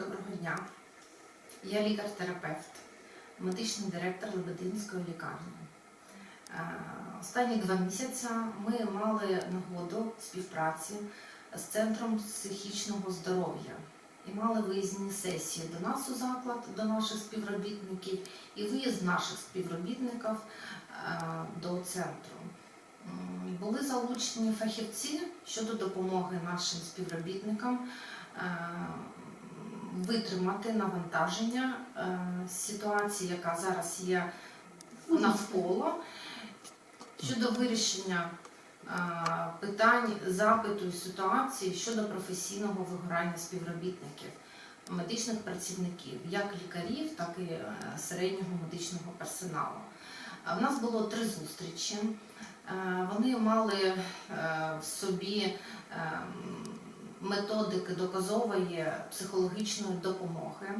Доброго дня. Я лікар-терапевт, медичний директор Лебединської лікарні. Е, Останні два місяці ми мали нагоду співпраці з Центром психічного здоров'я і мали виїзні сесії до нас у заклад, до наших співробітників і виїзд наших співробітників е, до центру. Були залучені фахівці щодо допомоги нашим співробітникам е, витримати навантаження е, ситуації, яка зараз є навколо, щодо вирішення е, питань запиту і ситуації щодо професійного вигорання співробітників, медичних працівників, як лікарів, так і е, середнього медичного персоналу. В нас було три зустрічі. Вони мали в собі ем, методики доказової психологічної допомоги, е,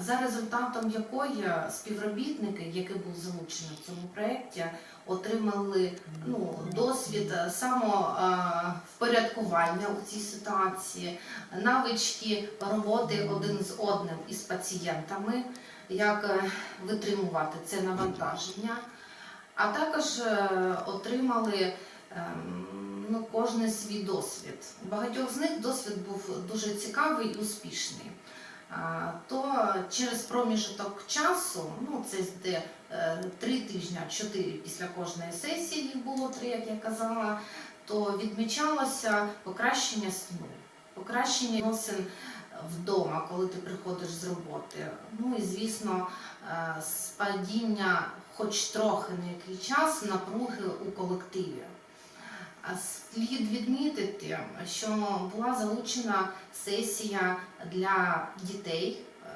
за результатом якої співробітники, які були залучені в цьому проєкті, отримали ну, досвід самовпорядкування у цій ситуації, навички роботи один з одним із пацієнтами, як е, витримувати це навантаження, а також е, отримали ну, кожен свій досвід. У багатьох з них досвід був дуже цікавий і успішний. То через проміжок часу, ну це де е, три тижні, чотири після кожної сесії, їх було три, як я казала, то відмічалося покращення сну, покращення відносин вдома, коли ти приходиш з роботи. Ну і звісно, е, спадіння, хоч трохи на який час, напруги у колективі. Слід відмітити, що була залучена сесія для дітей, е,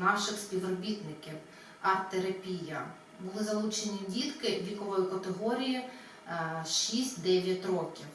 наших співробітників, арт-терапія. Були залучені дітки вікової категорії е, 6-9 років.